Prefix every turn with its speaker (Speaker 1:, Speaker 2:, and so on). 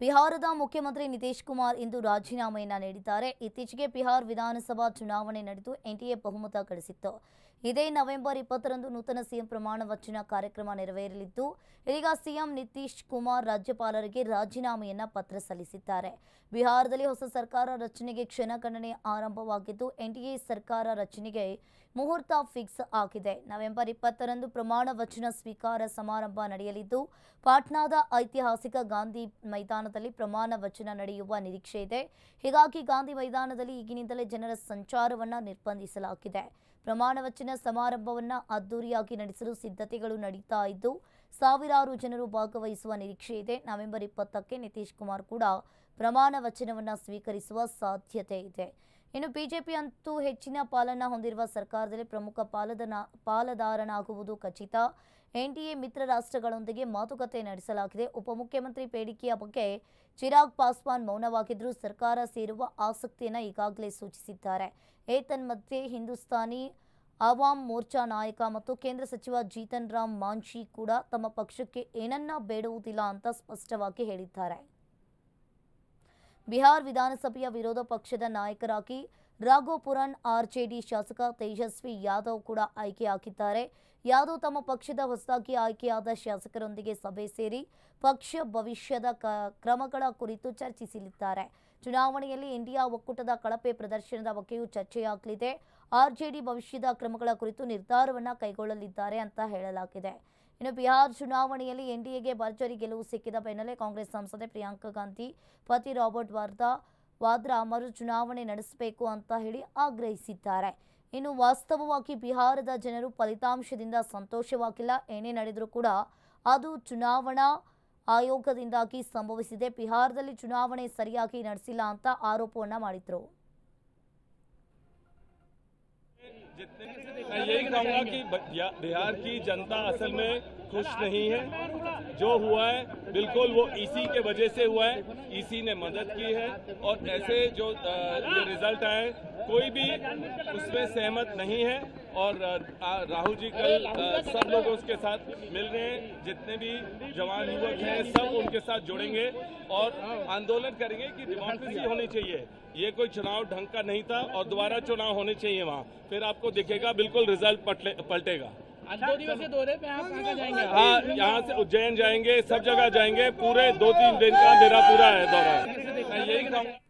Speaker 1: ಬಿಹಾರದ ಮುಖ್ಯಮಂತ್ರಿ ನಿತೀಶ್ ಕುಮಾರ್ ಇಂದು ರಾಜೀನಾಮೆಯನ್ನ ನೀಡಿದ್ದಾರೆ. ಇತ್ತೀಚೆಗೆ ಬಿಹಾರ್ ವಿಧಾನಸಭಾ ಚುನಾವಣೆ ನಡೆದು ಎನ್ಡಿಎ ಬಹುಮತ ಗಳಿಸಿತ್ತು. ಇದೇ ನವೆಂಬರ್ ಇಪ್ಪತ್ತರಂದು ನೂತನ ಸಿಎಂ ಪ್ರಮಾಣ ವಚನ ಕಾರ್ಯಕ್ರಮ ನೆರವೇರಲಿದ್ದು, ಇದೀಗ ಸಿಎಂ ನಿತೀಶ್ ಕುಮಾರ್ ರಾಜ್ಯಪಾಲರಿಗೆ ರಾಜೀನಾಮೆಯನ್ನ ಪತ್ರ ಸಲ್ಲಿಸಿದ್ದಾರೆ. ಬಿಹಾರದಲ್ಲಿ ಹೊಸ ಸರ್ಕಾರ ರಚನೆಗೆ ಕ್ಷಣಗಣನೆ ಆರಂಭವಾಗಿದ್ದು ಎನ್ಡಿಎ ಸರ್ಕಾರ ರಚನೆಗೆ ಮುಹೂರ್ತ ಫಿಕ್ಸ್ ಆಗಿದೆ. ನವೆಂಬರ್ ಇಪ್ಪತ್ತರಂದು ಪ್ರಮಾಣ ವಚನ ಸ್ವೀಕಾರ ಸಮಾರಂಭ ನಡೆಯಲಿದ್ದು, ಪಾಟ್ನಾದ ಐತಿಹಾಸಿಕ ಗಾಂಧಿ ಮೈದಾನದಲ್ಲಿ ಪ್ರಮಾಣ ವಚನ ನಡೆಯುವ ನಿರೀಕ್ಷೆ ಇದೆ. ಹೀಗಾಗಿ ಗಾಂಧಿ ಮೈದಾನದಲ್ಲಿ ಈಗಿನಿಂದಲೇ ಜನರ ಸಂಚಾರವನ್ನು ನಿರ್ಬಂಧಿಸಲಾಗಿದೆ. ಪ್ರಮಾಣ ವಚನ ಸಮಾರಂಭವನ್ನು ಅದ್ದೂರಿಯಾಗಿ ನಡೆಸಲು ಸಿದ್ಧತೆಗಳು ನಡೀತಾ ಇದ್ದು, ಸಾವಿರಾರು ಜನರು ಭಾಗವಹಿಸುವ ನಿರೀಕ್ಷೆ ಇದೆ. ನವೆಂಬರ್ ಇಪ್ಪತ್ತಕ್ಕೆ ನಿತೀಶ್ ಕುಮಾರ್ ಕೂಡ ಪ್ರಮಾಣ ವಚನವನ್ನು ಸ್ವೀಕರಿಸುವ ಸಾಧ್ಯತೆ ಇದೆ. ಇನ್ನು ಬಿಜೆಪಿ ಅಂತೂ ಹೆಚ್ಚಿನ ಪಾಲನ್ನ ಹೊಂದಿರುವ ಸರ್ಕಾರದಲ್ಲಿ ಪ್ರಮುಖ ಪಾಲದನ, ಪಾಲುದಾರನಾಗುವುದು ಖಚಿತ. ಎನ್ಡಿಎ ಮಿತ್ರ ರಾಷ್ಟ್ರಗಳೊಂದಿಗೆ ಮಾತುಕತೆ ನಡೆಸಲಾಗಿದೆ. ಉಪಮುಖ್ಯಮಂತ್ರಿ ಬೇಡಿಕೆಯ ಬಗ್ಗೆ ಚಿರಾಗ್ ಪಾಸ್ವಾನ್ ಮೌನವಾಗಿದ್ದರೂ ಸರ್ಕಾರ ಸೇರುವ ಆಸಕ್ತಿಯನ್ನು ಈಗಾಗಲೇ ಸೂಚಿಸಿದ್ದಾರೆ. ಏತನ್ಮಧ್ಯೆ ಹಿಂದೂಸ್ತಾನಿ ಅವಾಮ್ ಮೋರ್ಚಾ ನಾಯಕ ಮತ್ತು ಕೇಂದ್ರ ಸಚಿವ ಜೀತನ್ ರಾಮ್ ಮಾಂಝಿ ಕೂಡ ತಮ್ಮ ಪಕ್ಷಕ್ಕೆ ಏನನ್ನ ಬೇಡುವುದಿಲ್ಲ ಅಂತ ಸ್ಪಷ್ಟವಾಗಿ ಹೇಳಿದ್ದಾರೆ. ಬಿಹಾರ್ ವಿಧಾನಸಭೆಯ ವಿರೋಧ ಪಕ್ಷದ ನಾಯಕರಾಗಿ ರಾಘೋಪುರನ್ ಆರ್ಜೆಡಿ ಶಾಸಕ ತೇಜಸ್ವಿ ಯಾದವ್ ಕೂಡ ಆಯ್ಕೆಯಾಗಿದ್ದಾರೆ. ಯಾದವ್ ತಮ್ಮ ಪಕ್ಷದ ಹೊಸದಾಗಿ ಆಯ್ಕೆಯಾದ ಶಾಸಕರೊಂದಿಗೆ ಸಭೆ ಸೇರಿ ಪಕ್ಷ ಭವಿಷ್ಯದ ಕ್ರಮಗಳ ಕುರಿತು ಚರ್ಚಿಸಲಿದ್ದಾರೆ. ಚುನಾವಣೆಯಲ್ಲಿ ಇಂಡಿಯಾ ಒಕ್ಕೂಟದ ಕಳಪೆ ಪ್ರದರ್ಶನದ ಬಗ್ಗೆಯೂ ಚರ್ಚೆಯಾಗಲಿದೆ. ಆರ್ಜೆಡಿ ಭವಿಷ್ಯದ ಕ್ರಮಗಳ ಕುರಿತು ನಿರ್ಧಾರವನ್ನು ಕೈಗೊಳ್ಳಲಿದ್ದಾರೆ ಅಂತ ಹೇಳಲಾಗಿದೆ. ಇನ್ನು ಬಿಹಾರ್ ಚುನಾವಣೆಯಲ್ಲಿ ಎನ್ಡಿಎಗೆ ಭರ್ಜರಿ ಗೆಲುವು ಸಿಕ್ಕಿದ ಬೆನ್ನಲ್ಲೇ ಕಾಂಗ್ರೆಸ್ ಸಂಸದೆ ಪ್ರಿಯಾಂಕಾ ಗಾಂಧಿ, ಪತಿ ರಾಬರ್ಟ್ ವಾದ್ರಾ ವಾದ್ರಾ ಮರು ಚುನಾವಣೆ ನಡೆಸಬೇಕು ಅಂತ ಹೇಳಿ ಆಗ್ರಹಿಸಿದ್ದಾರೆ. ಇನ್ನು ವಾಸ್ತವವಾಗಿ ಬಿಹಾರದ ಜನರು ಫಲಿತಾಂಶದಿಂದ ಸಂತೋಷವಾಗಿಲ್ಲ. ಏನೇ ನಡೆದರೂ ಕೂಡ ಅದು ಚುನಾವಣಾ ಆಯೋಗದಿಂದಾಗಿ ಸಂಭವಿಸಿದೆ. ಬಿಹಾರದಲ್ಲಿ ಚುನಾವಣೆ ಸರಿಯಾಗಿ ನಡೆಸಿಲ್ಲ ಅಂತ ಆರೋಪವನ್ನು ಮಾಡಿದ್ರು.
Speaker 2: मैं यही कहूँगा कि बिहार की जनता असल में खुश नहीं है। जो हुआ है, बिल्कुल वो इसी के वजह से हुआ है, इसी ने मदद की है और ऐसे जो ये रिज़ल्ट आए कोई भी उसमें सहमत नहीं है और राहुल जी कल सब लोग उसके साथ मिल रहे हैं, जितने भी जवान युवक हैं, सब उनके साथ जुड़ेंगे और आंदोलन करेंगे कि डेमोक्रेसी होनी चाहिए। ये कोई चुनाव ढंग का नहीं था और दोबारा चुनाव होने चाहिए वहाँ। फिर आपको दिखेगा, बिल्कुल रिज़ल्ट पलटेगा।
Speaker 3: दो दिवसीय दौरे पे आप कहाँ कहाँ जाएँगे
Speaker 2: हाँ यहाँ से उज्जैन जाएँगे सब जगह जाएँगे पूरे दो तीन दिन का मेरा पूरा है दौरा। मैं यही कहूँगा